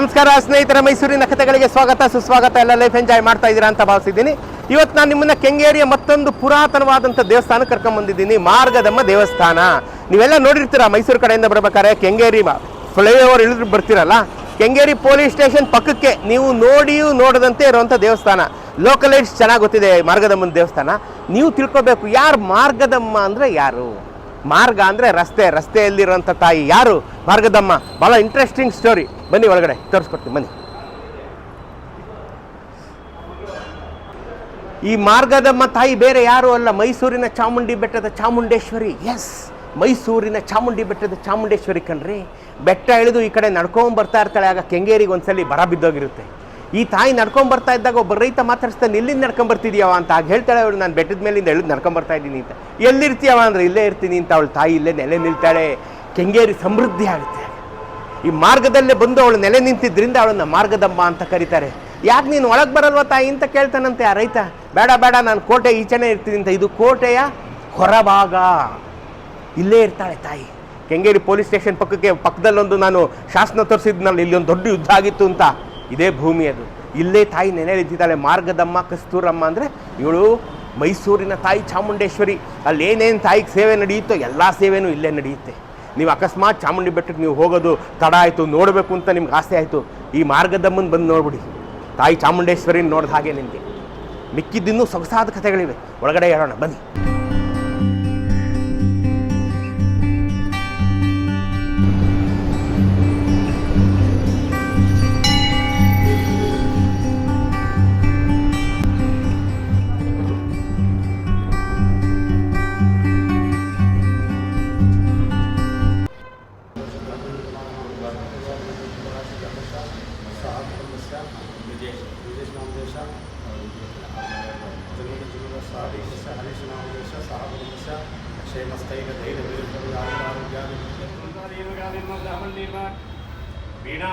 ನಮಸ್ಕಾರ, ಸ್ನೇಹಿತರ, ಮೈಸೂರಿನ ಕಥೆಗಳಿಗೆ ಸ್ವಾಗತ, ಸುಸ್ವಾಗತ, ಎಲ್ಲ ಲೈಫ್ ಎಂಜಾಯ್ ಮಾಡ್ತಾ ಇದ್ದೀರಾ ಅಂತ ಭಾವಿಸಿದ್ದೀನಿ. ಇವತ್ತು ನಾನು ನಿಮ್ಮನ್ನ ಕೆಂಗೇರಿಯ ಮತ್ತೊಂದು ಪುರಾತನವಾದಂಥ ದೇವಸ್ಥಾನ ಕರ್ಕೊಂಬಂದಿದ್ದೀನಿ ಮಾರ್ಗದಮ್ಮ ದೇವಸ್ಥಾನ. ನೀವೆಲ್ಲ ನೋಡಿರ್ತೀರಾ, ಮೈಸೂರು ಕಡೆಯಿಂದ ಬರ್ಬೇಕಾದ್ರೆ ಕೆಂಗೇರಿ ಫ್ಲೈಓವರ್ ಇಳಿದು ಬರ್ತೀರಲ್ಲ? ಕೆಂಗೇರಿ ಪೊಲೀಸ್ ಸ್ಟೇಷನ್ ಪಕ್ಕಕ್ಕೆ ನೀವು ನೋಡಿಯೂ ನೋಡದಂತೆ ಇರುವಂಥ ದೇವಸ್ಥಾನ. ಲೋಕಲೈಟ್ಸ್ ಚೆನ್ನಾಗಿ ಗೊತ್ತಿದೆ ಮಾರ್ಗದಮ್ಮನ ದೇವಸ್ಥಾನ. ನೀವು ತಿಳ್ಕೊಬೇಕು, ಯಾರು ಮಾರ್ಗದಮ್ಮ ಅಂದರೆ ಯಾರು? ಮಾರ್ಗ ಅಂದರೆ ರಸ್ತೆ ರಸ್ತೆಯಲ್ಲಿರುವಂಥ ತಾಯಿ ಯಾರು? ಮಾರ್ಗದಮ್ಮ. ಭಾಳ ಇಂಟ್ರೆಸ್ಟಿಂಗ್ ಸ್ಟೋರಿ ಬನ್ನಿ ಒಳಗಡೆ, ತೋರಿಸ್ಕೊಡ್ತೀನಿ, ಬನ್ನಿ. ಈ ಮಾರ್ಗದಮ್ಮ ತಾಯಿ ಬೇರೆ ಯಾರು ಅಲ್ಲ? ಮೈಸೂರಿನ ಚಾಮುಂಡಿ ಬೆಟ್ಟದ ಚಾಮುಂಡೇಶ್ವರಿ. ಎಸ್ ಮೈಸೂರಿನ ಚಾಮುಂಡಿ ಬೆಟ್ಟದ ಚಾಮುಂಡೇಶ್ವರಿ ಕಣ್ರಿ. ಬೆಟ್ಟ ಇಳಿದು ಈ ಕಡೆ ನಡ್ಕೊಂಡ್ ಬರ್ತಾ ಇರ್ತಾಳೆ. ಆಗ ಕೆಂಗೇರಿಗೆ ಒಂದ್ಸಲಿ ಬರ ಬಿದ್ದೋಗಿರುತ್ತೆ. ಈ ತಾಯಿ ನಡ್ಕೊಂಡ್ ಬರ್ತಾ ಇದ್ದಾಗ ಒಬ್ಬ ರೈತ ಮಾತಾಡಿಸ್ತಾನೆ ಎಲ್ಲಿಂದ ನಡ್ಕೊಂಡ್ ಬರ್ತಿದ್ಯಾವ ಅಂತ ಆಗ ಹೇಳ್ತಾಳೆ ಅವಳು. ನಾನು ಬೆಟ್ಟದ ಮೇಲಿಂದ ಎಳ್ದು ನಡ್ಕೊಂಡ್ ಬರ್ತಾ ಇದ್ದೀನಿ ಅಂತ. ಎಲ್ಲಿರ್ತೀಯವ ಅಂದ್ರೆ ಇಲ್ಲೇ ಇರ್ತೀನಿ ಅಂತ ಅವಳು ತಾಯಿ ಇಲ್ಲೇ ನೆಲೆ ನಿಲ್ತಾಳೆ. ಕೆಂಗೇರಿ ಸಮೃದ್ಧಿ ಆಗುತ್ತೆ. ಈ ಮಾರ್ಗದಲ್ಲೇ ಬಂದು ಅವಳು ನೆಲೆ ನಿಂತಿದ್ದರಿಂದ ಅವಳನ್ನ ಮಾರ್ಗದಮ್ಮ ಅಂತ ಕರೀತಾರೆ. ಯಾಕೆ ನೀನು ಒಳಗೆ ಬರಲ್ವ ತಾಯಿ ಅಂತ ಕೇಳ್ತಾನಂತೆ ಆ ರೈತ. ಬೇಡ ಬೇಡ, ನಾನು ಕೋಟೆ ಈಚೆನೇ ಇರ್ತೀನಿ ಅಂತ. ಇದು ಕೋಟೆಯ ಹೊರಭಾಗ. ಇಲ್ಲೇ ಇರ್ತಾಳೆ ತಾಯಿ. ಕೆಂಗೇರಿ ಪೊಲೀಸ್ ಸ್ಟೇಷನ್ ಪಕ್ಕಕ್ಕೆ ಪಕ್ಕದಲ್ಲೊಂದು ನಾನು ಶಾಸನ ತೋರಿಸಿದ್ನಲ್ಲ ಒಂದು ದೊಡ್ಡ ಯುದ್ಧ ಆಗಿತ್ತು ಅಂತ. ಇದೇ ಭೂಮಿ ಅದು. ಇಲ್ಲೇ ತಾಯಿ ನೆನೆ ನಿಂತಿದ್ದಾಳೆ ಮಾರ್ಗದಮ್ಮ, ಕಸ್ತೂರಮ್ಮ ಅಂದರೆ ಇವಳು ಮೈಸೂರಿನ ತಾಯಿ ಚಾಮುಂಡೇಶ್ವರಿ. ಅಲ್ಲಿ ಏನೇನು ತಾಯಿಗೆ ಸೇವೆ ನಡೆಯುತ್ತೋ ಎಲ್ಲ ಸೇವೆನೂ ಇಲ್ಲೇ ನಡೆಯುತ್ತೆ. ನೀವು ಅಕಸ್ಮಾತ್ ಚಾಮುಂಡಿ ಬೆಟ್ಟಕ್ಕೆ ನೀವು ಹೋಗೋದು ತಡ ಆಯಿತು, ನೋಡಬೇಕು ಅಂತ ನಿಮ್ಗೆ ಆಸೆ ಆಯಿತು, ಈ ಮಾರ್ಗದಮ್ಮನ ಬಂದು ನೋಡ್ಬಿಡಿ. ತಾಯಿ ಚಾಮುಂಡೇಶ್ವರಿನ ನೋಡಿದ ಹಾಗೆ ನಿಮಗೆ. ಮಿಕ್ಕಿದ್ದಿನ್ನೂ ಸೊಗಸಾದ ಕಥೆಗಳಿವೆ. ಒಳಗಡೆ ಹೇಳೋಣ, ಬನ್ನಿ.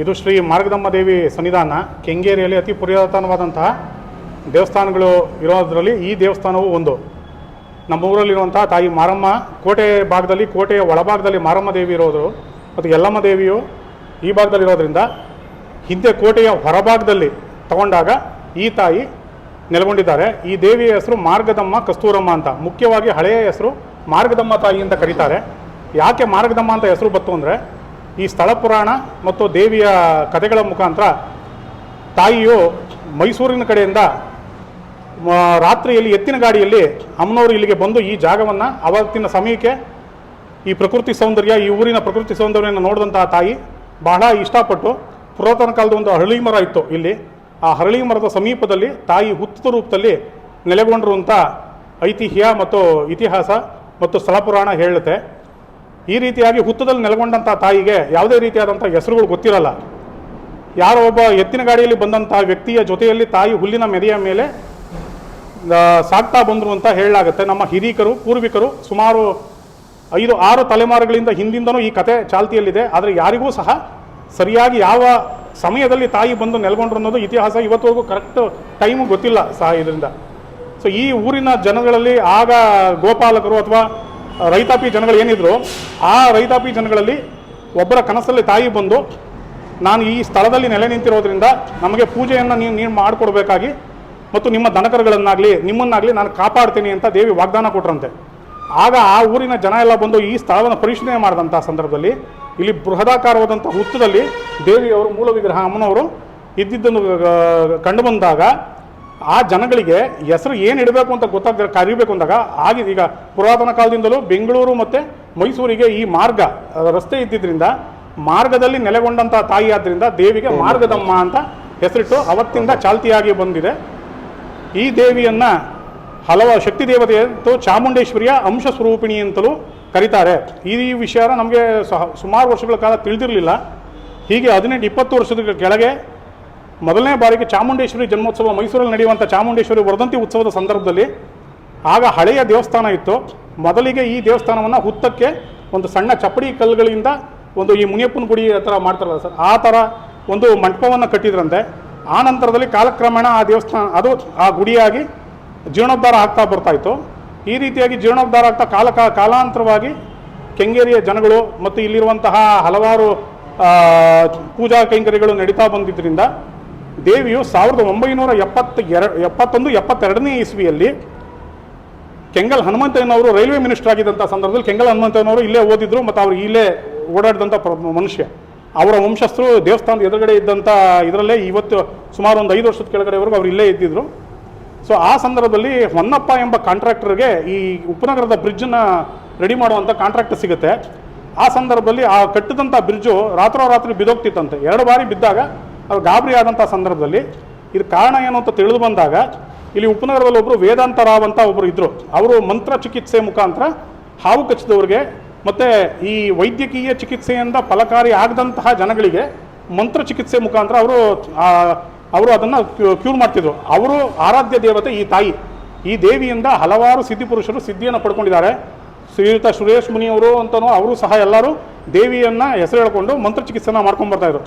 ಇದು ಶ್ರೀ ಮಾರ್ಗದಮ್ಮ ದೇವಿ ಸನ್ನಿಧಾನ, ಕೆಂಗೇರಿಯಲ್ಲಿ ಅತಿ ಪುರಾತನವಾದಂತಹ ದೇವಸ್ಥಾನಗಳು ಇರೋದರಲ್ಲಿ ಈ ದೇವಸ್ಥಾನವು ಒಂದು. ನಮ್ಮ ಊರಲ್ಲಿರುವಂತಹ ತಾಯಿ ಮಾರಮ್ಮ ಕೋಟೆ ಭಾಗದಲ್ಲಿ, ಕೋಟೆಯ ಒಳಭಾಗದಲ್ಲಿ ಮಾರಮ್ಮ ದೇವಿ ಇರೋದು, ಮತ್ತು ಯಲ್ಲಮ್ಮ ದೇವಿಯು ಈ ಭಾಗದಲ್ಲಿರೋದ್ರಿಂದ ಹಿಂದೆ ಕೋಟೆಯ ಹೊರಭಾಗದಲ್ಲಿ ತಗೊಂಡಾಗ ಈ ತಾಯಿ ನೆಲೆಗೊಂಡಿದ್ದಾರೆ. ಈ ದೇವಿಯ ಹೆಸರು ಮಾರ್ಗದಮ್ಮ ಕಸ್ತೂರಮ್ಮ ಅಂತ. ಮುಖ್ಯವಾಗಿ ಹಳೆಯ ಹೆಸರು ಮಾರ್ಗದಮ್ಮ ತಾಯಿ ಅಂತ ಕರೀತಾರೆ. ಯಾಕೆ ಮಾರ್ಗದಮ್ಮ ಅಂತ ಹೆಸರು ಬಂತು ಅಂದರೆ ಈ ಸ್ಥಳ ಪುರಾಣ ಮತ್ತು ದೇವಿಯ ಕಥೆಗಳ ಮುಖಾಂತರ ತಾಯಿಯು ಮೈಸೂರಿನ ಕಡೆಯಿಂದ ರಾತ್ರಿಯಲ್ಲಿ ಎತ್ತಿನ ಗಾಡಿಯಲ್ಲಿ ಅಮ್ಮನವರು ಇಲ್ಲಿಗೆ ಬಂದು ಈ ಜಾಗವನ್ನು ಅವತ್ತಿನ ಸಮಯಕ್ಕೆ ಈ ಪ್ರಕೃತಿ ಸೌಂದರ್ಯ, ಈ ಊರಿನ ಪ್ರಕೃತಿ ಸೌಂದರ್ಯವನ್ನು ನೋಡಿದಂತಹ ತಾಯಿ ಬಹಳ ಇಷ್ಟಪಟ್ಟು ಪುರಾತನ ಕಾಲದ ಒಂದು ಹರಳಿ ಮರ ಇತ್ತು ಇಲ್ಲಿ. ಆ ಹರಳಿ ಮರದ ಸಮೀಪದಲ್ಲಿ ತಾಯಿ ಹುತ್ತದ ರೂಪದಲ್ಲಿ ನೆಲೆಗೊಂಡಿರುವಂಥ ಐತಿಹ್ಯ ಮತ್ತು ಇತಿಹಾಸ ಮತ್ತು ಸ್ಥಳ ಪುರಾಣ ಹೇಳುತ್ತೆ. ಈ ರೀತಿಯಾಗಿ ಹುತ್ತದಲ್ಲಿ ನೆಲೆಗೊಂಡಂಥ ತಾಯಿಗೆ ಯಾವುದೇ ರೀತಿಯಾದಂಥ ಹೆಸರುಗಳು ಗೊತ್ತಿರಲ್ಲ. ಯಾರೋ ಒಬ್ಬ ಎತ್ತಿನ ಗಾಡಿಯಲ್ಲಿ ಬಂದಂಥ ವ್ಯಕ್ತಿಯ ಜೊತೆಯಲ್ಲಿ ತಾಯಿ ಹುಲ್ಲಿನ ಮೆದೆಯ ಮೇಲೆ ಸಾಕ್ತಾ ಬಂದರು ಅಂತ ಹೇಳಲಾಗುತ್ತೆ. ನಮ್ಮ ಹಿರೀಕರು, ಪೂರ್ವಿಕರು ಸುಮಾರು ಐದು, ಆರು ತಲೆಮಾರುಗಳಿಂದ ಹಿಂದಿಂದನೂ ಈ ಕತೆ ಚಾಲ್ತಿಯಲ್ಲಿದೆ. ಆದರೆ ಯಾರಿಗೂ ಸಹ ಸರಿಯಾಗಿ ಯಾವ ಸಮಯದಲ್ಲಿ ತಾಯಿ ಬಂದು ನೆಲೆಗೊಂಡ್ರು ಅನ್ನೋದು ಇತಿಹಾಸ ಇವತ್ತುವರೆಗೂ ಕರೆಕ್ಟ್ ಟೈಮು ಗೊತ್ತಿಲ್ಲ ಸಹ ಇದರಿಂದ. ಸೊ ಈ ಊರಿನ ಜನಗಳಲ್ಲಿ ಆಗ ಗೋಪಾಲಕರು ಅಥವಾ ರೈತಾಪಿ ಜನಗಳು ಏನಿದ್ರು, ಆ ರೈತಾಪಿ ಜನಗಳಲ್ಲಿ ಒಬ್ಬರ ಕನಸಲ್ಲಿ ತಾಯಿ ಬಂದು, ನಾನು ಈ ಸ್ಥಳದಲ್ಲಿ ನೆಲೆ ನಿಂತಿರೋದ್ರಿಂದ ನಮಗೆ ಪೂಜೆಯನ್ನು ನೀವು ನೀವು ಮಾಡಿಕೊಡ್ಬೇಕಾಗಿ ಮತ್ತು ನಿಮ್ಮ ದನಕರುಗಳನ್ನಾಗಲಿ, ನಿಮ್ಮನ್ನಾಗಲಿ ನಾನು ಕಾಪಾಡ್ತೀನಿ ಅಂತ ದೇವಿ ವಾಗ್ದಾನ ಕೊಟ್ರಂತೆ. ಆಗ ಆ ಊರಿನ ಜನ ಎಲ್ಲ ಬಂದು ಈ ಸ್ಥಳವನ್ನು ಪರಿಶೀಲನೆ ಮಾಡಿದಂಥ ಸಂದರ್ಭದಲ್ಲಿ, ಇಲ್ಲಿ ಬೃಹದಾಕಾರವಾದಂಥ ಹುತ್ತದಲ್ಲಿ ದೇವಿಯವರು, ಮೂಲ ವಿಗ್ರಹ ಅಮ್ಮನವರು ಇದ್ದಿದ್ದನ್ನು ಕಂಡು ಬಂದಾಗ ಆ ಜನಗಳಿಗೆ ಹೆಸರು ಏನು ಇಡಬೇಕು ಅಂತ ಗೊತ್ತಾಗ ಕರಿಬೇಕು ಅಂದಾಗ ಆಗಿದೆ ಈಗ ಪುರಾತನ ಕಾಲದಿಂದಲೂ ಬೆಂಗಳೂರು ಮತ್ತು ಮೈಸೂರಿಗೆ ಈ ಮಾರ್ಗ ರಸ್ತೆ ಇದ್ದಿದ್ದರಿಂದ ಮಾರ್ಗದಲ್ಲಿ ನೆಲೆಗೊಂಡಂಥ ತಾಯಿ ಆದ್ದರಿಂದ ದೇವಿಗೆ ಮಾರ್ಗದಮ್ಮ ಅಂತ ಹೆಸರಿಟ್ಟು ಅವತ್ತಿಂದ ಚಾಲ್ತಿಯಾಗಿ ಬಂದಿದೆ. ಈ ದೇವಿಯನ್ನು ಹಲವ ಶಕ್ತಿ ದೇವತೆ ಅಂತೂ ಚಾಮುಂಡೇಶ್ವರಿಯ ಅಂಶ ಸ್ವರೂಪಿಣಿ ಅಂತಲೂ ಕರೀತಾರೆ. ಈ ವಿಷಯನ ನಮಗೆ ಸುಮಾರು ವರ್ಷಗಳ ಕಾಲ ತಿಳಿದಿರಲಿಲ್ಲ. ಹೀಗೆ ಹದಿನೆಂಟು, ಇಪ್ಪತ್ತು ವರ್ಷದ ಕೆಳಗೆ ಮೊದಲನೇ ಬಾರಿಗೆ ಚಾಮುಂಡೇಶ್ವರಿ ಜನ್ಮೋತ್ಸವ ಮೈಸೂರಲ್ಲಿ ನಡೆಯುವಂಥ ಚಾಮುಂಡೇಶ್ವರಿ ವರ್ಧಂತಿ ಉತ್ಸವದ ಸಂದರ್ಭದಲ್ಲಿ ಆಗ ಹಳೆಯ ದೇವಸ್ಥಾನ ಇತ್ತು. ಮೊದಲಿಗೆ ಈ ದೇವಸ್ಥಾನವನ್ನು ಹುತ್ತಕ್ಕೆ ಒಂದು ಸಣ್ಣ ಚಪ್ಪಡಿ ಕಲ್ಲುಗಳಿಂದ ಒಂದು ಈ ಮುನಿಯಪ್ಪನ ಗುಡಿ ಥರ ಮಾಡ್ತಾರಲ್ಲ ಸರ್, ಆ ಥರ ಒಂದು ಮಂಟಪವನ್ನು ಕಟ್ಟಿದ್ರಂತೆ. ಆ ನಂತರದಲ್ಲಿ ಕಾಲಕ್ರಮೇಣ ಆ ದೇವಸ್ಥಾನ, ಅದು ಆ ಗುಡಿಯಾಗಿ ಜೀರ್ಣೋದ್ಧಾರ ಆಗ್ತಾ ಬರ್ತಾಯಿತ್ತು ಈ ರೀತಿಯಾಗಿ ಜೀರ್ಣೋದ್ಧಾರ ಆಗ್ತಾ ಕಾಲ ಕಾಲಾಂತರವಾಗಿ ಕೆಂಗೇರಿಯ ಜನಗಳು ಮತ್ತು ಇಲ್ಲಿರುವಂತಹ ಹಲವಾರು ಪೂಜಾ ಕೈಂಕರ್ಯಗಳು ನಡೀತಾ ಬಂದಿದ್ದರಿಂದ ದೇವಿಯು ಸಾವಿರದ ಒಂಬೈನೂರ ಎಪ್ಪತ್ತ ಎರಡು ಎಪ್ಪತ್ತೊಂದು, ಎಪ್ಪತ್ತೆರಡನೇ ಇಸ್ವಿಯಲ್ಲಿ ಕೆಂಗಲ್ ಹನುಮಂತಯ್ಯನವರು ರೈಲ್ವೆ ಮಿನಿಸ್ಟರ್ ಆಗಿದ್ದಂಥ ಸಂದರ್ಭದಲ್ಲಿ ಕೆಂಗಲ್ ಹನುಮಂತಯ್ಯನವರು ಇಲ್ಲೇ ಓದಿದ್ರು ಮತ್ತು ಅವರು ಇಲ್ಲೇ ಓಡಾಡಿದಂಥ ಮನುಷ್ಯ. ಅವರ ವಂಶಸ್ಥರು ದೇವಸ್ಥಾನದ ಎದುರುಗಡೆ ಇದ್ದಂಥ ಇದರಲ್ಲೇ ಇವತ್ತು ಸುಮಾರು ಒಂದು ಐದು ವರ್ಷದ ಕೆಳಗಡೆವರೆಗೂ ಅವರು ಇಲ್ಲೇ ಇದ್ದಿದ್ರು. ಸೊ ಆ ಸಂದರ್ಭದಲ್ಲಿ ಹೊನ್ನಪ್ಪ ಎಂಬ ಕಾಂಟ್ರಾಕ್ಟರ್ಗೆ ಈ ಉಪನಗರದ ಬ್ರಿಡ್ಜನ್ನ ರೆಡಿ ಮಾಡುವಂಥ ಕಾಂಟ್ರಾಕ್ಟ್ ಸಿಗುತ್ತೆ. ಆ ಸಂದರ್ಭದಲ್ಲಿ ಆ ಕಟ್ಟಿದಂಥ ಬ್ರಿಡ್ಜು ರಾತ್ರೋರಾತ್ರಿ ಬಿದ್ದೋಗ್ತಿತ್ತಂತೆ. ಎರಡು ಬಾರಿ ಬಿದ್ದಾಗ ಅವ್ರು ಗಾಬರಿ ಆದಂಥ ಸಂದರ್ಭದಲ್ಲಿ ಇದು ಕಾರಣ ಏನು ಅಂತ ತಿಳಿದು ಬಂದಾಗ ಇಲ್ಲಿ ಉಪನಗರದಲ್ಲಿ ಒಬ್ಬರು ವೇದಾಂತ ರಾವ್ ಅಂತ ಒಬ್ಬರು ಇದ್ದರು ಅವರು ಮಂತ್ರ ಚಿಕಿತ್ಸೆ ಮುಖಾಂತರ ಹಾವು ಕಚ್ಚಿದವ್ರಿಗೆ ಮತ್ತು ಈ ವೈದ್ಯಕೀಯ ಚಿಕಿತ್ಸೆಯಿಂದ ಫಲಕಾರಿ ಆಗದಂತಹ ಜನಗಳಿಗೆ ಮಂತ್ರ ಚಿಕಿತ್ಸೆ ಮುಖಾಂತರ ಅವರು ಅವರು ಅದನ್ನು ಕ್ಯೂರ್ ಮಾಡ್ತಿದ್ರು. ಅವರು ಆರಾಧ್ಯ ದೇವತೆ ಈ ತಾಯಿ. ಈ ದೇವಿಯಿಂದ ಹಲವಾರು ಸಿದ್ಧಿ ಪುರುಷರು ಸಿದ್ಧಿಯನ್ನು ಪಡ್ಕೊಂಡಿದ್ದಾರೆ. ಶ್ರೀಯುತ ಸುರೇಶ್ ಮುನಿಯವರು ಅಂತನೂ ಅವರು ಸಹ ಎಲ್ಲರೂ ದೇವಿಯನ್ನು ಹೆಸರು ಹೇಳ್ಕೊಂಡು ಮಂತ್ರ ಚಿಕಿತ್ಸೆನ ಮಾಡ್ಕೊಂಡು ಬರ್ತಾ ಇದ್ರು.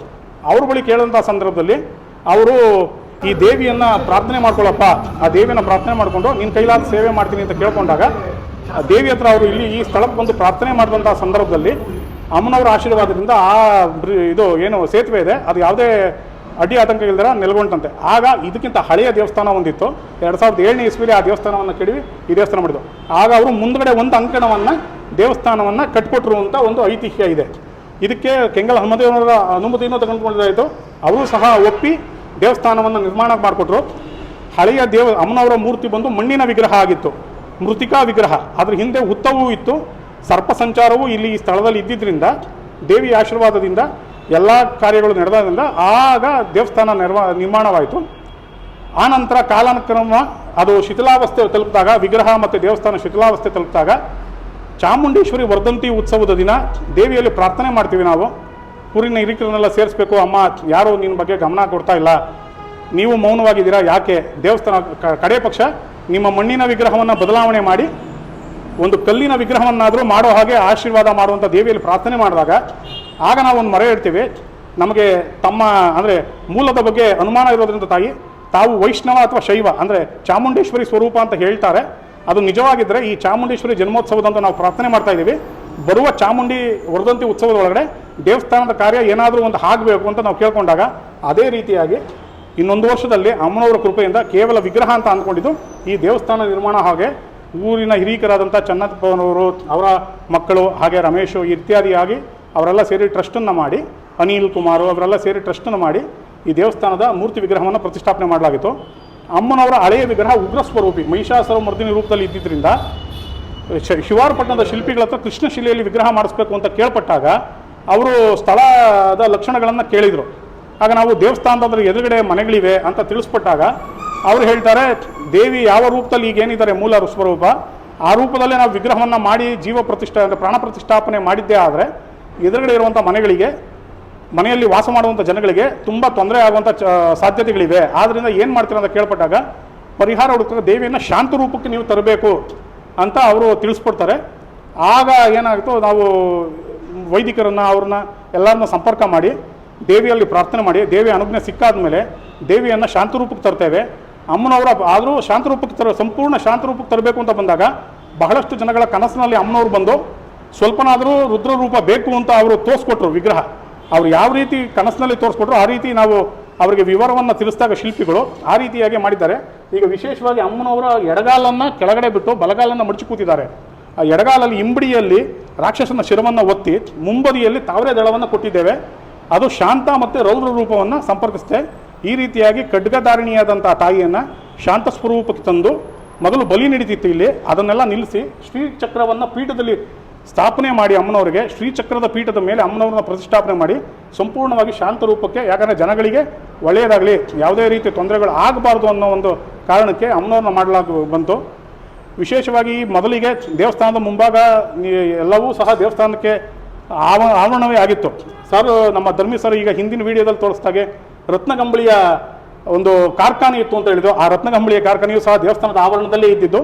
ಅವ್ರ ಬಳಿ ಕೇಳಿದಂಥ ಸಂದರ್ಭದಲ್ಲಿ ಅವರು ಈ ದೇವಿಯನ್ನು ಪ್ರಾರ್ಥನೆ ಮಾಡ್ಕೊಳ್ಳಪ್ಪ ಆ ದೇವಿಯನ್ನು ಪ್ರಾರ್ಥನೆ ಮಾಡಿಕೊಂಡು ನಿನ್ನ ಕೈಲಾದ ಸೇವೆ ಮಾಡ್ತೀನಿ ಅಂತ ಕೇಳ್ಕೊಂಡಾಗ ಆ ದೇವಿ ಹತ್ರ ಅವರು ಇಲ್ಲಿ ಈ ಸ್ಥಳಕ್ಕೆ ಬಂದು ಪ್ರಾರ್ಥನೆ ಮಾಡಿದಂಥ ಸಂದರ್ಭದಲ್ಲಿ ಅಮ್ಮನವರ ಆಶೀರ್ವಾದದಿಂದ ಆ ಇದು ಏನು ಸೇತುವೆ ಇದೆ, ಅದು ಯಾವುದೇ ಅಡ್ಡಿ ಆತಂಕ ಇಲ್ದಿರ ನೆಲೆಗೊಂಡಂತೆ. ಆಗ ಇದಕ್ಕಿಂತ ಹಳೆಯ ದೇವಸ್ಥಾನ ಒಂದಿತ್ತು. ಎರಡು ಸಾವಿರದ ಏಳನೇ ಇಸ್ವಿಲಿ ಆ ದೇವಸ್ಥಾನವನ್ನು ಕೆಡವಿ ಈ ದೇವಸ್ಥಾನ ಮಾಡಿದ್ರು ಆಗ ಅವರು ಮುಂದಗಡೆ ಒಂದು ಅಂಕಣವನ್ನು, ದೇವಸ್ಥಾನವನ್ನು ಕಟ್ಕೊಟ್ರು ಅಂತ ಒಂದು ಐತಿಹ್ಯ ಇದೆ. ಇದಕ್ಕೆ ಕೆಂಗಲ್ ಹನುಮದೇವರ ಅನುಮತಿಯನ್ನು ತಗೊಂಡ್ಕೊಂಡಿದ್ದಾಯಿತು ಅವರು ಸಹ ಒಪ್ಪಿ ದೇವಸ್ಥಾನವನ್ನು ನಿರ್ಮಾಣ ಮಾಡಿಕೊಟ್ರು. ಹಳೆಯ ದೇವ, ಅಮ್ಮನವರ ಮೂರ್ತಿ ಬಂದು ಮಣ್ಣಿನ ವಿಗ್ರಹ ಆಗಿತ್ತು. ಮೃತಿಕಾ ವಿಗ್ರಹ. ಅದರ ಹಿಂದೆ ಹುತ್ತವೂ ಇತ್ತು. ಸರ್ಪ ಸಂಚಾರವೂ ಇಲ್ಲಿ ಈ ಸ್ಥಳದಲ್ಲಿ ಇದ್ದಿದ್ದರಿಂದ ದೇವಿ ಆಶೀರ್ವಾದದಿಂದ ಎಲ್ಲ ಕಾರ್ಯಗಳು ನಡೆದಾದ್ರಿಂದ ಆಗ ದೇವಸ್ಥಾನ ನಿರ್ವಾ, ನಿರ್ಮಾಣವಾಯಿತು. ಆನಂತರ ನಂತರ ಕಾಲಾನುಕ್ರಮ ಅದು ಶಿಥಿಲಾವಸ್ಥೆ ತಲುಪಿದಾಗ, ವಿಗ್ರಹ ಮತ್ತು ದೇವಸ್ಥಾನ ಶಿಥಿಲಾವಸ್ಥೆ ತಲುಪಿದಾಗ ಚಾಮುಂಡೇಶ್ವರಿ ವರ್ಧಂತಿ ಉತ್ಸವದ ದಿನ ದೇವಿಯಲ್ಲಿ ಪ್ರಾರ್ಥನೆ ಮಾಡ್ತೀವಿ ನಾವು. ಊರಿನ ಹಿರಿಕರನ್ನೆಲ್ಲ ಸೇರಿಸ್ಬೇಕು, ಅಮ್ಮ, ಯಾರು ನಿನ್ನ ಬಗ್ಗೆ ಗಮನ ಕೊಡ್ತಾ ಇಲ್ಲ? ನೀವು ಮೌನವಾಗಿದ್ದೀರಾ? ಯಾಕೆ? ದೇವಸ್ಥಾನ ಕಡೆ ಪಕ್ಷ, ನಿಮ್ಮ ಮಣ್ಣಿನ ವಿಗ್ರಹವನ್ನು ಬದಲಾವಣೆ ಮಾಡಿ, ಒಂದು ಕಲ್ಲಿನ ವಿಗ್ರಹವನ್ನಾದರೂ ಮಾಡೋ ಹಾಗೆ ಆಶೀರ್ವಾದ ಮಾಡುವಂಥ ದೇವಿಯಲ್ಲಿ ಪ್ರಾರ್ಥನೆ ಮಾಡಿದಾಗ, ಆಗ ನಾವು ಒಂದು ಮರೆ ಇಡ್ತೀವಿ ನಮಗೆ ತಮ್ಮ, ಅಂದರೆ ಮೂಲದ ಬಗ್ಗೆ ಅನುಮಾನ ಇರೋದ್ರಿಂದ ತಾಯಿ, ತಾವು ವೈಷ್ಣವ ಅಥವಾ ಶೈವ, ಅಂದರೆ ಚಾಮುಂಡೇಶ್ವರಿ ಸ್ವರೂಪ ಅಂತ ಹೇಳ್ತಾರೆ. ಅದು ನಿಜವಾಗಿದ್ದರೆ ಈ ಚಾಮುಂಡೇಶ್ವರಿ ಜನ್ಮೋತ್ಸವದಂತ ನಾವು ಪ್ರಾರ್ಥನೆ ಮಾಡ್ತಾ ಇದ್ದೀವಿ. ಬರುವ ಚಾಮುಂಡಿ ವರದಂತಿ ಉತ್ಸವದ ಒಳಗಡೆ ದೇವಸ್ಥಾನದ ಕಾರ್ಯ ಏನಾದರೂ ಒಂದು ಆಗಬೇಕು ಅಂತ ನಾವು ಕೇಳಿಕೊಂಡಾಗ ಅದೇ ರೀತಿಯಾಗಿ ಇನ್ನೊಂದು ವರ್ಷದಲ್ಲಿ ಅಮ್ಮನವರ ಕೃಪೆಯಿಂದ ಕೇವಲ ವಿಗ್ರಹ ಅಂತ ಅಂದ್ಕೊಂಡಿದ್ದು ಈ ದೇವಸ್ಥಾನ ನಿರ್ಮಾಣ ಹಾಗೆ ಊರಿನ ಹಿರಿಯಕರಾದಂಥ ಚನ್ನಪ್ಪನವರು, ಅವರ ಮಕ್ಕಳು ಹಾಗೆ ರಮೇಶು ಇತ್ಯಾದಿಯಾಗಿ ಅವರೆಲ್ಲ ಸೇರಿ ಟ್ರಸ್ಟನ್ನು ಮಾಡಿ, ಅನಿಲ್ ಕುಮಾರು ಅವರೆಲ್ಲ ಸೇರಿ ಟ್ರಸ್ಟನ್ನು ಮಾಡಿ ಈ ದೇವಸ್ಥಾನದ ಮೂರ್ತಿ ವಿಗ್ರಹವನ್ನು ಪ್ರತಿಷ್ಠಾಪನೆ ಮಾಡಲಾಗಿತ್ತು. ಅಮ್ಮನವರ ಹಳೆಯ ವಿಗ್ರಹ ಉಗ್ರ ಸ್ವರೂಪಿ ಮಹಿಷಾಸುರ ಮರ್ದಿನಿ ರೂಪದಲ್ಲಿ ಇದ್ದಿದ್ದರಿಂದ ಶಿವಾರಪಟ್ಟಣದ ಶಿಲ್ಪಿಗಳ ಹತ್ರ ಕೃಷ್ಣ ಶಿಲೆಯಲ್ಲಿ ವಿಗ್ರಹ ಮಾಡಿಸ್ಬೇಕು ಅಂತ ಕೇಳ್ಪಟ್ಟಾಗ ಅವರು ಸ್ಥಳದ ಲಕ್ಷಣಗಳನ್ನು ಕೇಳಿದರು. ಆಗ ನಾವು ದೇವಸ್ಥಾನದ ಎದುರುಗಡೆ ಮನೆಗಳಿವೆ ಅಂತ ತಿಳಿಸ್ಪಟ್ಟಾಗ ಅವರು ಹೇಳ್ತಾರೆ, ದೇವಿ ಯಾವ ರೂಪದಲ್ಲಿ ಈಗ ಏನಿದ್ದಾರೆ ಮೂಲ ಸ್ವರೂಪ ಆ ರೂಪದಲ್ಲೇ ನಾವು ವಿಗ್ರಹವನ್ನು ಮಾಡಿ ಜೀವ ಪ್ರತಿಷ್ಠೆ ಅಂದರೆ ಪ್ರಾಣ ಪ್ರತಿಷ್ಠಾಪನೆ ಮಾಡಿದ್ದೇ ಆದರೆ, ಎದುರುಗಡೆ ಇರುವಂಥ ಮನೆಗಳಿಗೆ ಮನೆಯಲ್ಲಿ ವಾಸ ಮಾಡುವಂಥ ಜನಗಳಿಗೆ ತುಂಬ ತೊಂದರೆ ಆಗುವಂಥ ಚ ಸಾಧ್ಯತೆಗಳಿವೆ. ಆದ್ದರಿಂದ ಏನು ಮಾಡ್ತೀರ ಅಂತ ಕೇಳ್ಪಟ್ಟಾಗ ಪರಿಹಾರ ಹುಡುಕಿದ್ರೆ ದೇವಿಯನ್ನು ಶಾಂತ ರೂಪಕ್ಕೆ ನೀವು ತರಬೇಕು ಅಂತ ಅವರು ತಿಳಿಸ್ಕೊಡ್ತಾರೆ. ಆಗ ಏನಾಗುತ್ತೋ ನಾವು ವೈದಿಕರನ್ನು, ಅವ್ರನ್ನ ಎಲ್ಲರನ್ನ ಸಂಪರ್ಕ ಮಾಡಿ, ದೇವಿಯಲ್ಲಿ ಪ್ರಾರ್ಥನೆ ಮಾಡಿ, ದೇವಿ ಅನುಜ್ಞೆ ಸಿಕ್ಕಾದ ಮೇಲೆ ದೇವಿಯನ್ನು ಶಾಂತ ರೂಪಕ್ಕೆ ತರ್ತೇವೆ. ಅಮ್ಮನವರ ಆದರೂ ಶಾಂತ ರೂಪಕ್ಕೆ ತರ, ಸಂಪೂರ್ಣ ಶಾಂತ ರೂಪಕ್ಕೆ ತರಬೇಕು ಅಂತ ಬಂದಾಗ ಬಹಳಷ್ಟು ಜನಗಳ ಕನಸಿನಲ್ಲಿ ಅಮ್ಮನವರು ಬಂದು ಸ್ವಲ್ಪನಾದರೂ ರುದ್ರ ರೂಪ ಬೇಕು ಅಂತ ಅವರು ತೋರಿಸ್ಕೊಟ್ರು ವಿಗ್ರಹ. ಅವ್ರು ಯಾವ ರೀತಿ ಕನಸಿನಲ್ಲಿ ತೋರಿಸ್ಕೊಟ್ರು ಆ ರೀತಿ ನಾವು ಅವರಿಗೆ ವಿವರವನ್ನು ತಿಳಿಸಿದಾಗ ಶಿಲ್ಪಿಗಳು ಆ ರೀತಿಯಾಗಿ ಮಾಡಿದ್ದಾರೆ. ಈಗ ವಿಶೇಷವಾಗಿ ಅಮ್ಮನವರ ಎಡಗಾಲನ್ನು ಕೆಳಗಡೆ ಬಿಟ್ಟು ಬಲಗಾಲನ್ನು ಮಡಚಿ ಕೂತಿದ್ದಾರೆ. ಆ ಎಡಗಾಲಲ್ಲಿ ಇಂಬಡಿಯಲ್ಲಿ ರಾಕ್ಷಸನ ಶಿರವನ್ನು ಒತ್ತಿ ಮುಂಬದಿಯಲ್ಲಿ ತಾವರೆ ದಳವನ್ನು ಕೊಟ್ಟಿದ್ದೇವೆ. ಅದು ಶಾಂತ ಮತ್ತು ರೌದ್ರ ರೂಪವನ್ನು ಸಂಪರ್ಕಿಸುತ್ತೆ. ಈ ರೀತಿಯಾಗಿ ಖಡ್ಗಧಾರಿಣಿಯಾದಂಥ ತಾಯಿಯನ್ನು ಶಾಂತ ಸ್ವರೂಪಕ್ಕೆ ತಂದು ಮೊದಲು ಬಲಿ ನಡೀತಿತ್ತು ಇಲ್ಲಿ. ಅದನ್ನೆಲ್ಲ ನಿಲ್ಲಿಸಿ ಶ್ರೀಚಕ್ರವನ್ನು ಪೀಠದಲ್ಲಿ ಸ್ಥಾಪನೆ ಮಾಡಿ ಅಮ್ಮನವರಿಗೆ ಶ್ರೀಚಕ್ರದ ಪೀಠದ ಮೇಲೆ ಅಮ್ಮನವ್ರನ್ನ ಪ್ರತಿಷ್ಠಾಪನೆ ಮಾಡಿ ಸಂಪೂರ್ಣವಾಗಿ ಶಾಂತ ರೂಪಕ್ಕೆ, ಯಾಕಂದರೆ ಜನಗಳಿಗೆ ಒಳ್ಳೆಯದಾಗಲಿ, ಯಾವುದೇ ರೀತಿ ತೊಂದರೆಗಳು ಆಗಬಾರ್ದು ಅನ್ನೋ ಒಂದು ಕಾರಣಕ್ಕೆ ಅಮ್ಮನವ್ರನ್ನ ಮಾಡಲಾಗ ಬಂತು. ವಿಶೇಷವಾಗಿ ಮೊದಲಿಗೆ ದೇವಸ್ಥಾನದ ಮುಂಭಾಗ ಎಲ್ಲವೂ ಸಹ ದೇವಸ್ಥಾನಕ್ಕೆ ಆವ, ಆವರಣವೇ ಆಗಿತ್ತು. ಸರ್, ನಮ್ಮ ಧರ್ಮಿ ಸರ್ ಈಗ ಹಿಂದಿನ ವಿಡಿಯೋದಲ್ಲಿ ತೋರಿಸ್ದಾಗೆ ರತ್ನಗಂಬಳಿಯ ಒಂದು ಕಾರ್ಖಾನೆ ಇತ್ತು ಅಂತ ಹೇಳಿದ್ರು. ಆ ರತ್ನಗಂಬಳಿಯ ಕಾರ್ಖಾನೆಯು ಸಹ ದೇವಸ್ಥಾನದ ಆವರಣದಲ್ಲೇ ಇದ್ದಿದ್ದು.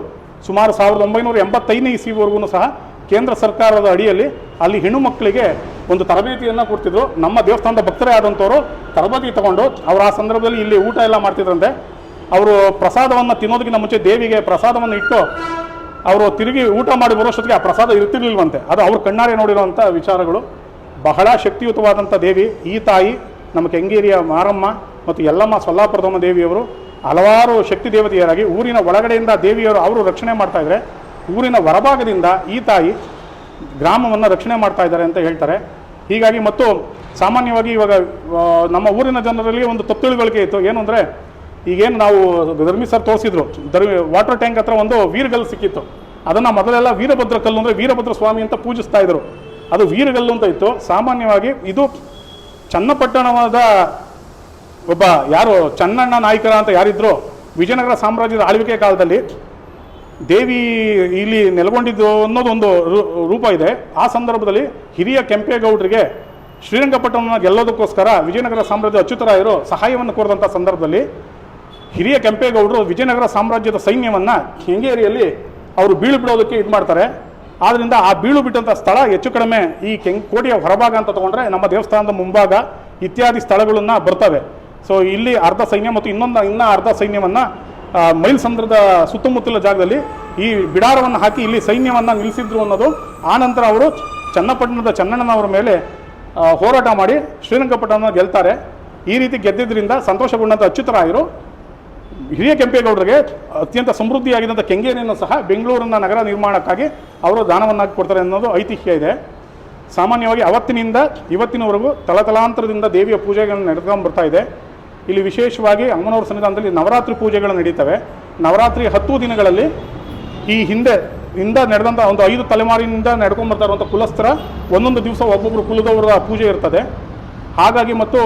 ಸುಮಾರು ಸಾವಿರದ ಒಂಬೈನೂರ ಎಂಬತ್ತೈದನೇ ಇಸಿವರೆಗೂ ಸಹ ಕೇಂದ್ರ ಸರ್ಕಾರದ ಅಡಿಯಲ್ಲಿ ಅಲ್ಲಿ ಹೆಣ್ಣು ಮಕ್ಕಳಿಗೆ ಒಂದು ತರಬೇತಿಯನ್ನು ಕೊಡ್ತಿದ್ರು. ನಮ್ಮ ದೇವಸ್ಥಾನದ ಭಕ್ತರೇ ಆದಂಥವರು ತರಬೇತಿ ತಗೊಂಡು ಅವರು ಆ ಸಂದರ್ಭದಲ್ಲಿ ಇಲ್ಲಿ ಊಟ ಎಲ್ಲ ಮಾಡ್ತಿದ್ರಂತೆ. ಅವರು ಪ್ರಸಾದವನ್ನು ತಿನ್ನೋದಕ್ಕಿಂತ ಮುಂಚೆ ದೇವಿಗೆ ಪ್ರಸಾದವನ್ನು ಇಟ್ಟು ಅವರು ತಿರುಗಿ ಊಟ ಮಾಡಿ ಬರೋಷ್ಟೊತ್ತಿಗೆ ಆ ಪ್ರಸಾದ ಇರ್ತಿರ್ಲಿಲ್ವಂತೆ. ಅದು ಅವ್ರ ಕಣ್ಣಾರೆ ನೋಡಿರುವಂಥ ವಿಚಾರಗಳು. ಬಹಳ ಶಕ್ತಿಯುತವಾದಂಥ ದೇವಿ, ಈ ತಾಯಿ, ನಮ್ಮ ಕೆಂಗೇರಿಯ ಮಾರಮ್ಮ ಮತ್ತು ಯಲ್ಲಮ್ಮ ಸೊಲ್ಲಾಪುರದಮ್ಮ ದೇವಿಯವರು ಹಲವಾರು ಶಕ್ತಿ ದೇವತೆಯರಾಗಿ ಊರಿನ ಒಳಗಡೆಯಿಂದ ದೇವಿಯವರು ಅವರು ರಕ್ಷಣೆ ಮಾಡ್ತಾಯಿದ್ರೆ ಊರಿನ ಹೊರಭಾಗದಿಂದ ಈ ತಾಯಿ ಗ್ರಾಮವನ್ನು ರಕ್ಷಣೆ ಮಾಡ್ತಾ ಇದ್ದಾರೆ ಅಂತ ಹೇಳ್ತಾರೆ. ಹೀಗಾಗಿ ಮತ್ತು ಸಾಮಾನ್ಯವಾಗಿ ಇವಾಗ ನಮ್ಮ ಊರಿನ ಜನರಲ್ಲಿ ಒಂದು ತಪ್ಪುಳಿಗಳಿಕೆ ಇತ್ತು. ಏನು ಅಂದರೆ, ಈಗೇನು ನಾವು ಧರ್ಮಿ ಸರ್ ತೋರಿಸಿದ್ರು. ಧರ್ಮಿ ವಾಟರ್ ಟ್ಯಾಂಕ್ ಹತ್ರ ಒಂದು ವೀರಗಲ್ಲು ಸಿಕ್ಕಿತ್ತು. ಅದನ್ನು ಮೊದಲೆಲ್ಲ ವೀರಭದ್ರ ಕಲ್ಲು ಅಂದರೆ ವೀರಭದ್ರ ಸ್ವಾಮಿ ಅಂತ ಪೂಜಿಸ್ತಾ ಇದ್ರು. ಅದು ವೀರಗಲ್ಲು ಅಂತ ಇತ್ತು. ಸಾಮಾನ್ಯವಾಗಿ ಇದು ಚನ್ನಪಟ್ಟಣದ ಒಬ್ಬ ಯಾರು, ಚನ್ನಣ್ಣ ನಾಯಕರ ಅಂತ ಯಾರಿದ್ರು, ವಿಜಯನಗರ ಸಾಮ್ರಾಜ್ಯದ ಆಳ್ವಿಕೆ ಕಾಲದಲ್ಲಿ ದೇವಿ ಇಲ್ಲಿ ನೆಲೆಗೊಂಡಿದ್ದು ಅನ್ನೋದೊಂದು ರೂಪ ಇದೆ. ಆ ಸಂದರ್ಭದಲ್ಲಿ ಹಿರಿಯ ಕೆಂಪೇಗೌಡರಿಗೆ ಶ್ರೀರಂಗಪಟ್ಟಣವನ್ನು ಗೆಲ್ಲೋದಕ್ಕೋಸ್ಕರ ವಿಜಯನಗರ ಸಾಮ್ರಾಜ್ಯ ಅಚ್ಯುತರಾಯರು ಸಹಾಯವನ್ನು ಕೋರಿದಂಥ ಸಂದರ್ಭದಲ್ಲಿ ಹಿರಿಯ ಕೆಂಪೇಗೌಡರು ವಿಜಯನಗರ ಸಾಮ್ರಾಜ್ಯದ ಸೈನ್ಯವನ್ನು ಕೆಂಗೇರಿಯಲ್ಲಿ ಅವರು ಬೀಳು ಬಿಡೋದಕ್ಕೆ ಇದು ಮಾಡ್ತಾರೆ. ಆದ್ದರಿಂದ ಆ ಬೀಳು ಬಿಟ್ಟಂಥ ಸ್ಥಳ ಹೆಚ್ಚು ಕಡಿಮೆ ಈ ಕೆಂಗ್, ಕೋಟೆಯ ಹೊರಭಾಗ ಅಂತ ತೊಗೊಂಡ್ರೆ ನಮ್ಮ ದೇವಸ್ಥಾನದ ಮುಂಭಾಗ ಇತ್ಯಾದಿ ಸ್ಥಳಗಳನ್ನು ಬರ್ತವೆ. ಸೊ ಇಲ್ಲಿ ಅರ್ಧ ಸೈನ್ಯ ಮತ್ತು ಇನ್ನೊಂದು, ಇನ್ನೂ ಅರ್ಧ ಸೈನ್ಯವನ್ನು ಮೈಲ್ ಸಮುದ್ರದ ಸುತ್ತಮುತ್ತಲ ಜಾಗದಲ್ಲಿ ಈ ಬಿಡಾರವನ್ನು ಹಾಕಿ ಇಲ್ಲಿ ಸೈನ್ಯವನ್ನು ನಿಲ್ಲಿಸಿದ್ರು ಅನ್ನೋದು ಆನಂತರ ಅವರು ಚನ್ನಪಟ್ಟಣದ ಚನ್ನಣ್ಣನವರ ಮೇಲೆ ಹೋರಾಟ ಮಾಡಿ ಶ್ರೀರಂಗಪಟ್ಟಣ ಗೆಲ್ತಾರೆ. ಈ ರೀತಿ ಗೆದ್ದಿದ್ದರಿಂದ ಸಂತೋಷಗೊಂಡಂಥ ಅಚ್ಯುತರಾಯರು, ಹಿರಿಯ ಕೆಂಪೇಗೌಡರಿಗೆ ಅತ್ಯಂತ ಸಮೃದ್ಧಿಯಾಗಿದ್ದಂಥ ಕೆಂಗೇರಿಯನ್ನು ಸಹ ಬೆಂಗಳೂರಿನ ನಗರ ನಿರ್ಮಾಣಕ್ಕಾಗಿ ಅವರು ದಾನವನ್ನಾಗಿ ಕೊಡ್ತಾರೆ ಅನ್ನೋದು ಐತಿಹ್ಯ ಇದೆ. ಸಾಮಾನ್ಯವಾಗಿ ಅವತ್ತಿನಿಂದ ಇವತ್ತಿನವರೆಗೂ ತಲತಲಾಂತರದಿಂದ ದೇವಿಯ ಪೂಜೆಗಳನ್ನು ನಡೆದುಕೊಂಡು ಬರ್ತಾ ಇದೆ. ಇಲ್ಲಿ ವಿಶೇಷವಾಗಿ ಅಮ್ಮನವರ ಸನ್ನಿಧಾನದಲ್ಲಿ ನವರಾತ್ರಿ ಪೂಜೆಗಳು ನಡೀತವೆ. ನವರಾತ್ರಿ ಹತ್ತು ದಿನಗಳಲ್ಲಿ ಈ ಹಿಂದೆ ಇಂದ ನಡೆದಂಥ ಒಂದು ಐದು ತಲೆಮಾರಿನಿಂದ ನಡ್ಕೊಂಡು ಬರ್ತಾ ಇರುವಂಥ ಕುಲಸ್ಥರ ಒಂದೊಂದು ದಿವಸ ಒಬ್ಬೊಬ್ಬರು ಕುಲದವರ ಪೂಜೆ ಇರ್ತದೆ. ಹಾಗಾಗಿ ಮತ್ತು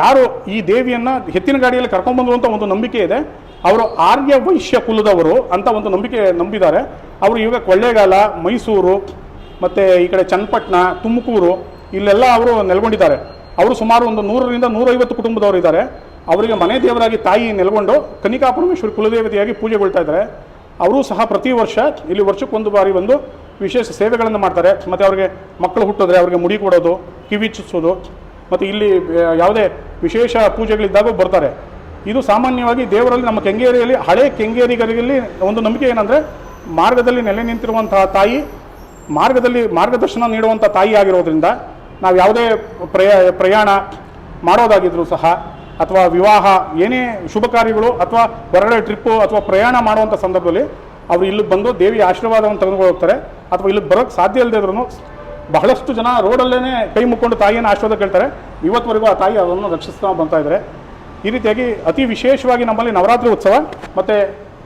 ಯಾರು ಈ ದೇವಿಯನ್ನು ಎತ್ತಿನ ಗಾಡಿಯಲ್ಲಿ ಕರ್ಕೊಂಡ್ಬಂದ್ರು ಅಂತ ಒಂದು ನಂಬಿಕೆ ಇದೆ. ಅವರು ಆರ್ಯ ವೈಶ್ಯ ಕುಲದವರು ಅಂತ ಒಂದು ನಂಬಿಕೆ ನಂಬಿದ್ದಾರೆ. ಅವರು ಇವಾಗ ಕೊಳ್ಳೇಗಾಲ, ಮೈಸೂರು, ಮತ್ತು ಈ ಕಡೆ ಚನ್ನಪಟ್ಟಣ, ತುಮಕೂರು, ಇಲ್ಲೆಲ್ಲ ಅವರು ನೆಲೆಗೊಂಡಿದ್ದಾರೆ. ಅವರು ಸುಮಾರು ಒಂದು ನೂರರಿಂದ ನೂರೈವತ್ತು ಕುಟುಂಬದವರು ಇದ್ದಾರೆ. ಅವರಿಗೆ ಮನೆ ದೇವರಾಗಿ ತಾಯಿ ನೆಲೆಗೊಂಡು ಕನಿಕಾ ಪರಮೇಶ್ವರಿ ಕುಲದೇವತೆಯಾಗಿ ಪೂಜೆಗೊಳ್ತಾ ಇದ್ದಾರೆ. ಅವರು ಸಹ ಪ್ರತಿ ವರ್ಷ ಇಲ್ಲಿ ವರ್ಷಕ್ಕೊಂದು ಬಾರಿ ಬಂದು ವಿಶೇಷ ಸೇವೆಗಳನ್ನು ಮಾಡ್ತಾರೆ. ಮತ್ತು ಅವರಿಗೆ ಮಕ್ಕಳು ಹುಟ್ಟಿದ್ರೆ ಅವರಿಗೆ ಮುಡಿ ಕೊಡೋದು, ಕಿವಿ ಚುಚ್ಚೋದು ಮತ್ತು ಇಲ್ಲಿ ಯಾವುದೇ ವಿಶೇಷ ಪೂಜೆಗಳಿದ್ದಾಗ ಬರ್ತಾರೆ. ಇದು ಸಾಮಾನ್ಯವಾಗಿ ದೇವರಲ್ಲಿ ನಮ್ಮ ಕೆಂಗೇರಿಯಲ್ಲಿ, ಹಳೆ ಕೆಂಗೇರಿಗರಲ್ಲಿ ಒಂದು ನಂಬಿಕೆ ಏನಂದರೆ ಮಾರ್ಗದಲ್ಲಿ ನೆಲೆ ನಿಂತಿರುವಂತಹ ತಾಯಿ, ಮಾರ್ಗದಲ್ಲಿ ಮಾರ್ಗದರ್ಶನ ನೀಡುವಂಥ ತಾಯಿ ಆಗಿರೋದ್ರಿಂದ ನಾವು ಯಾವುದೇ ಪ್ರಯ, ಪ್ರಯಾಣ ಮಾಡೋದಾಗಿದ್ರೂ ಸಹ, ಅಥವಾ ವಿವಾಹ, ಏನೇ ಶುಭ ಕಾರ್ಯಗಳು, ಅಥವಾ ಹೊರಗಡೆ ಟ್ರಿಪ್ಪು ಅಥವಾ ಪ್ರಯಾಣ ಮಾಡುವಂಥ ಸಂದರ್ಭದಲ್ಲಿ ಅವರು ಇಲ್ಲಿಗೆ ಬಂದು ದೇವಿಯ ಆಶೀರ್ವಾದವನ್ನು ತೆಗೆದುಕೊಂಡು ಹೋಗ್ತಾರೆ. ಅಥವಾ ಇಲ್ಲಿಗೆ ಬರೋಕ್ಕೆ ಸಾಧ್ಯ ಇಲ್ಲದೇ ಇದ್ರೂ ಬಹಳಷ್ಟು ಜನ ರೋಡಲ್ಲೇ ಕೈ ಮುಕ್ಕೊಂಡು ತಾಯಿಯನ್ನು ಆಶೀರ್ವಾದ ಕೇಳ್ತಾರೆ. ಇವತ್ತುವರೆಗೂ ಆ ತಾಯಿ ಅದನ್ನು ರಕ್ಷಿಸ್ತಾ ಬರ್ತಾ ಇದ್ದಾರೆ ಈ ರೀತಿಯಾಗಿ ಅತಿ ವಿಶೇಷವಾಗಿ ನಮ್ಮಲ್ಲಿ ನವರಾತ್ರಿ ಉತ್ಸವ, ಮತ್ತು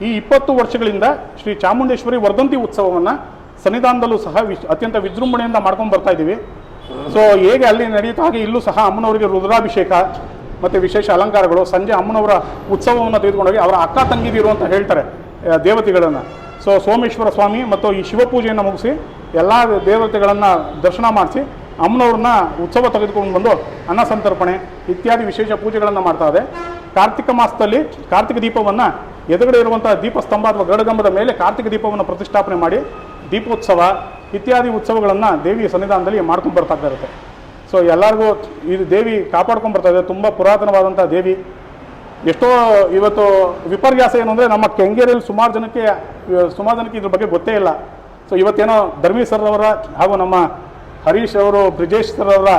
ಈ ಇಪ್ಪತ್ತು ವರ್ಷಗಳಿಂದ ಶ್ರೀ ಚಾಮುಂಡೇಶ್ವರಿ ವರ್ಧಂತಿ ಉತ್ಸವವನ್ನು ಸನ್ನಿಧಾನದಲ್ಲೂ ಸಹ ವಿಶ್, ಅತ್ಯಂತ ವಿಜೃಂಭಣೆಯಿಂದ ಮಾಡ್ಕೊಂಡು ಬರ್ತಾ ಇದ್ದೀವಿ ಸೊ ಹೇಗೆ ಅಲ್ಲಿ ನಡೆಯುತ್ತೋ ಹಾಗೆ ಇಲ್ಲೂ ಸಹ ಅಮ್ಮನವರಿಗೆ ರುದ್ರಾಭಿಷೇಕ ಮತ್ತು ವಿಶೇಷ ಅಲಂಕಾರಗಳು. ಸಂಜೆ ಅಮ್ಮನವರ ಉತ್ಸವವನ್ನು ತೆಗೆದುಕೊಂಡೋಗಿ ಅವರ ಅಕ್ಕ ತಂಗಿದಿರು ಅಂತ ಹೇಳ್ತಾರೆ ದೇವತೆಗಳನ್ನು. ಸೊ ಸೋಮೇಶ್ವರ ಸ್ವಾಮಿ ಮತ್ತು ಈ ಶಿವಪೂಜೆಯನ್ನು ಮುಗಿಸಿ ಎಲ್ಲ ದೇವತೆಗಳನ್ನು ದರ್ಶನ ಮಾಡಿಸಿ ಅಮ್ಮನವ್ರನ್ನ ಉತ್ಸವ ತೆಗೆದುಕೊಂಡು ಬಂದು ಅನ್ನ ಸಂತರ್ಪಣೆ ಇತ್ಯಾದಿ ವಿಶೇಷ ಪೂಜೆಗಳನ್ನು ಮಾಡ್ತಾ ಇದೆ. ಕಾರ್ತಿಕ ಮಾಸದಲ್ಲಿ ಕಾರ್ತಿಕ ದೀಪವನ್ನು ಎದುರುಗಡೆ ಇರುವಂಥ ದೀಪಸ್ತಂಭ ಅಥವಾ ಗಡಗಂಬದ ಮೇಲೆ ಕಾರ್ತಿಕ ದೀಪವನ್ನು ಪ್ರತಿಷ್ಠಾಪನೆ ಮಾಡಿ ದೀಪೋತ್ಸವ ಇತ್ಯಾದಿ ಉತ್ಸವಗಳನ್ನು ದೇವಿ ಸನ್ನಿಧಾನದಲ್ಲಿ ಮಾಡ್ಕೊಂಡು ಬರ್ತಾ ಇರುತ್ತೆ. ಸೊ ಎಲ್ಲರಿಗೂ ಇದು ದೇವಿ ಕಾಪಾಡ್ಕೊಂಡು ಬರ್ತಾ ಇದೆ. ತುಂಬ ಪುರಾತನವಾದಂಥ ದೇವಿ. ಎಷ್ಟೋ ಇವತ್ತು ವಿಪರ್ಯಾಸ ಏನು ಅಂದರೆ ನಮ್ಮ ಕೆಂಗೇರಿಯಲ್ಲಿ ಸುಮಾರು ಜನಕ್ಕೆ ಸುಮಾರು ಜನಕ್ಕೆ ಇದ್ರ ಬಗ್ಗೆ ಗೊತ್ತೇ ಇಲ್ಲ. ಸೊ ಇವತ್ತೇನೋ ಧರ್ಮಿ ಸರ್ ಅವರ ಹಾಗೂ ನಮ್ಮ ಹರೀಶ್ ಅವರು, ಬ್ರಿಜೇಶ್ ಸರ್ ಅವರ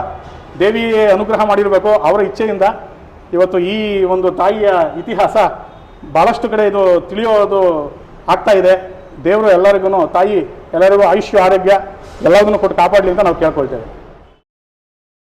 ದೇವಿಯೇ ಅನುಗ್ರಹ ಮಾಡಿರಬೇಕು ಅವರ ಇಚ್ಛೆಯಿಂದ ಇವತ್ತು ಈ ಒಂದು ತಾಯಿಯ ಇತಿಹಾಸ ಭಾಳಷ್ಟು ಕಡೆ ಇದು ತಿಳಿಯೋದು ಆಗ್ತಾ ಇದೆ. ದೇವರು ಎಲ್ಲರಿಗೂ ತಾಯಿ ಎಲ್ಲರಿಗೂ ಆಯುಷ್ಯ ಆರೋಗ್ಯ ಎಲ್ಲದನ್ನು ಕೊಟ್ಟು ಕಾಪಾಡಲಿ ಅಂತ ನಾವು ಕೇಳ್ಕೊಳ್ತೇವೆ.